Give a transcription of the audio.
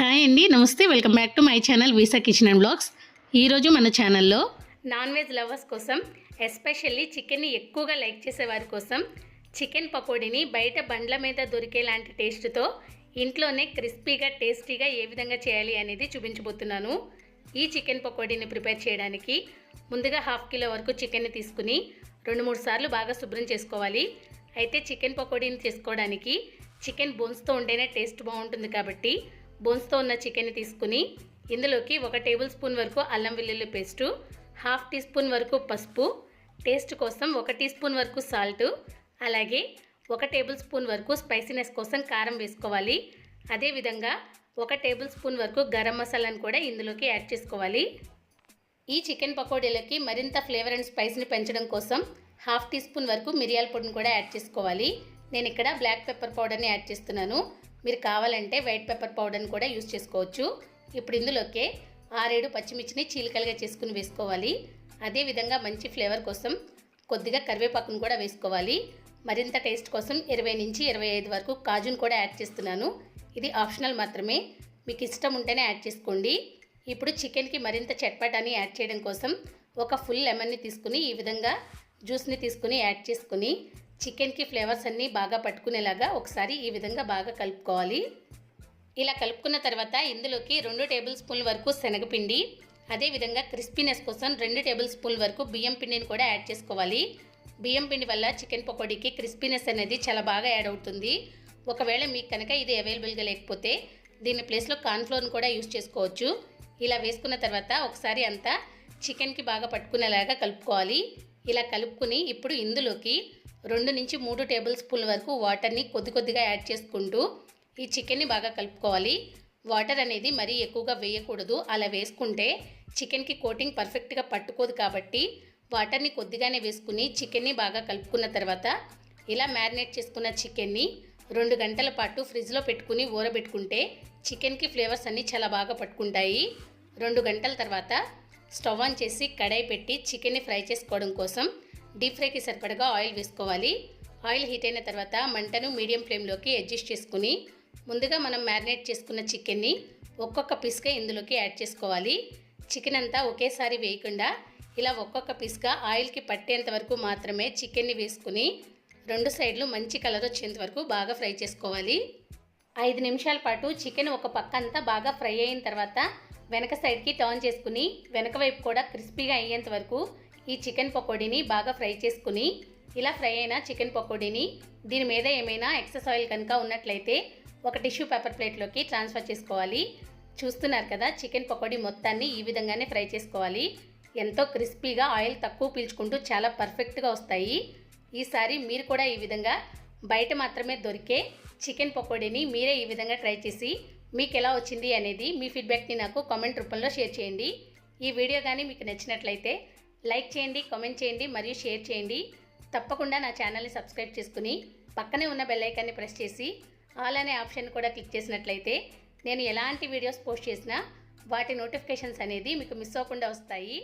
Hi అండి నమస్తే. Welcome back to my channel visa kitchen and blogs. ఈరోజు మన ఛానల్లో నాన్ వెజ్ లవర్స్ కోసం ఎస్పెషల్లీ చికెన్ని ఎక్కువగా లైక్ చేసే వారి కోసం చికెన్ పకోడీని బయట బండ్ల మీద దొరికే లాంటి టేస్ట్తో ఇంట్లోనే క్రిస్పీగా టేస్టీగా ఏ విధంగా చేయాలి అనేది చూపించబోతున్నాను. ఈ చికెన్ పకోడీని ప్రిపేర్ చేయడానికి ముందుగా హాఫ్ కిలో వరకు చికెన్ని తీసుకుని రెండు మూడు సార్లు బాగా శుభ్రం చేసుకోవాలి. అయితే చికెన్ పకోడీని చేసుకోవడానికి చికెన్ బోన్స్తో ఉంటేనే టేస్ట్ బాగుంటుంది కాబట్టి బోన్స్తో ఉన్న చికెన్ తీసుకుని ఇందులోకి ఒక టేబుల్ స్పూన్ వరకు అల్లం వెల్లుల్లి పేస్టు హాఫ్ టీ స్పూన్ వరకు పసుపు టేస్ట్ కోసం ఒక టీ స్పూన్ వరకు సాల్ట్ అలాగే ఒక టేబుల్ స్పూన్ వరకు స్పైసీనెస్ కోసం కారం వేసుకోవాలి. అదేవిధంగా ఒక టేబుల్ స్పూన్ వరకు గరం మసాలాను కూడా ఇందులోకి యాడ్ చేసుకోవాలి. ఈ చికెన్ పకోడీలకి మరింత ఫ్లేవర్ అండ్ స్పైస్ని పెంచడం కోసం హాఫ్ టీ స్పూన్ వరకు మిరియాల పొడిని కూడా యాడ్ చేసుకోవాలి. నేను ఇక్కడ బ్లాక్ పెప్పర్ పౌడర్ని యాడ్ చేస్తున్నాను. మీరు కావాలంటే వైట్ పెప్పర్ పౌడర్ని కూడా యూస్ చేసుకోవచ్చు. ఇప్పుడు ఇందులోకే ఆరేడు పచ్చిమిర్చిని చీలికలుగా చేసుకుని వేసుకోవాలి. అదేవిధంగా మంచి ఫ్లేవర్ కోసం కొద్దిగా కరివేపాకును కూడా వేసుకోవాలి. మరింత టేస్ట్ కోసం ఇరవై నుంచి ఇరవై ఐదు వరకు కాజును కూడా యాడ్ చేస్తున్నాను. ఇది ఆప్షనల్ మాత్రమే. మీకు ఇష్టం ఉంటేనే యాడ్ చేసుకోండి. ఇప్పుడు చికెన్కి మరింత చట్పటాని యాడ్ చేయడం కోసం ఒక ఫుల్ లెమన్ని తీసుకుని ఈ విధంగా జ్యూస్ని తీసుకుని యాడ్ చేసుకుని చికెన్కి ఫ్లేవర్స్ అన్నీ బాగా పట్టుకునేలాగా ఒకసారి ఈ విధంగా బాగా కలుపుకోవాలి. ఇలా కలుపుకున్న తర్వాత ఇందులోకి రెండు టేబుల్ స్పూన్ల వరకు శనగపిండి అదేవిధంగా క్రిస్పీనెస్ కోసం రెండు టేబుల్ స్పూన్ల వరకు బియ్యం పిండిని కూడా యాడ్ చేసుకోవాలి. బియ్యం పిండి వల్ల చికెన్ పకోడీకి క్రిస్పీనెస్ అనేది చాలా బాగా యాడ్ అవుతుంది. ఒకవేళ మీకు కనుక ఇది అవైలబుల్గా లేకపోతే దీని ప్లేస్లో కార్న్ఫ్లోర్ని కూడా యూస్ చేసుకోవచ్చు. ఇలా వేసుకున్న తర్వాత ఒకసారి అంతా చికెన్కి బాగా పట్టుకునేలాగా కలుపుకోవాలి. ఇలా కలుపుకుని ఇప్పుడు ఇందులోకి రెండు నుంచి మూడు టేబుల్ స్పూన్ల వరకు వాటర్ని కొద్ది కొద్దిగా యాడ్ చేసుకుంటూ ఈ చికెన్ని బాగా కలుపుకోవాలి. వాటర్ అనేది మరీ ఎక్కువగా వేయకూడదు. అలా వేసుకుంటే చికెన్కి కోటింగ్ పర్ఫెక్ట్గా పట్టుకోదు కాబట్టి వాటర్ని కొద్దిగానే వేసుకుని చికెన్ని బాగా కలుపుకున్న తర్వాత ఇలా మ్యారినేట్ చేసుకున్న చికెన్ని రెండు గంటల పాటు ఫ్రిడ్జ్లో పెట్టుకుని ఊరబెట్టుకుంటే చికెన్కి ఫ్లేవర్స్ అన్నీ చాలా బాగా పట్టుకుంటాయి. రెండు గంటల తర్వాత స్టవ్ ఆన్ చేసి కడాయి పెట్టి చికెన్ని ఫ్రై చేసుకోవడం కోసం డీప్ ఫ్రైకి సరిపడగా ఆయిల్ వేసుకోవాలి. ఆయిల్ హీట్ అయిన తర్వాత మంటను మీడియం ఫ్లేమ్లోకి అడ్జస్ట్ చేసుకుని ముందుగా మనం మ్యారినేట్ చేసుకున్న చికెన్ని ఒక్కొక్క పీస్గా ఇందులోకి యాడ్ చేసుకోవాలి. చికెన్ అంతా ఒకేసారి వేయకుండా ఇలా ఒక్కొక్క పీస్గా ఆయిల్కి పట్టేంత వరకు మాత్రమే చికెన్ని వేసుకుని రెండు సైడ్లు మంచి కలర్ వచ్చేంత వరకు బాగా ఫ్రై చేసుకోవాలి. ఐదు నిమిషాల పాటు చికెన్ ఒక పక్క అంతా బాగా ఫ్రై అయిన తర్వాత వెనక సైడ్కి టర్న్ చేసుకుని వెనక వైపు కూడా క్రిస్పీగా అయ్యేంత వరకు ఈ చికెన్ పకోడీని బాగా ఫ్రై చేసుకుని ఇలా ఫ్రై అయిన చికెన్ పకోడీని దీని మీద ఏమైనా ఎక్సెస్ ఆయిల్ కనుక ఉన్నట్లయితే ఒక టిష్యూ పేపర్ ప్లేట్లోకి ట్రాన్స్ఫర్ చేసుకోవాలి. చూస్తున్నారు కదా చికెన్ పకోడీ మొత్తాన్ని ఈ విధంగానే ఫ్రై చేసుకోవాలి. ఎంతో క్రిస్పీగా ఆయిల్ తక్కువ పీల్చుకుంటూ చాలా పర్ఫెక్ట్గా వస్తాయి. ఈసారి మీరు కూడా ఈ విధంగా బయట మాత్రమే దొరికే చికెన్ పకోడీని మీరే ఈ విధంగా ట్రై చేసి మీకు ఎలా వచ్చింది అనేది మీ ఫీడ్బ్యాక్ని నాకు కామెంట్ రూపంలో షేర్ చేయండి. ఈ వీడియో కానీ మీకు నచ్చినట్లయితే లైక్ చేయండి కామెంట్ చేయండి మరియు షేర్ చేయండి. తప్పకుండా నా ఛానల్ని సబ్స్క్రైబ్ చేసుకుని పక్కనే ఉన్న బెల్లైకాన్ని ప్రెస్ చేసి ఆల్ అనే ఆప్షన్ కూడా క్లిక్ చేసినట్లయితే నేను ఎలాంటి వీడియోస్ పోస్ట్ చేసినా వాటి నోటిఫికేషన్స్ అనేది మీకు మిస్ అవ్వకుండా వస్తాయి.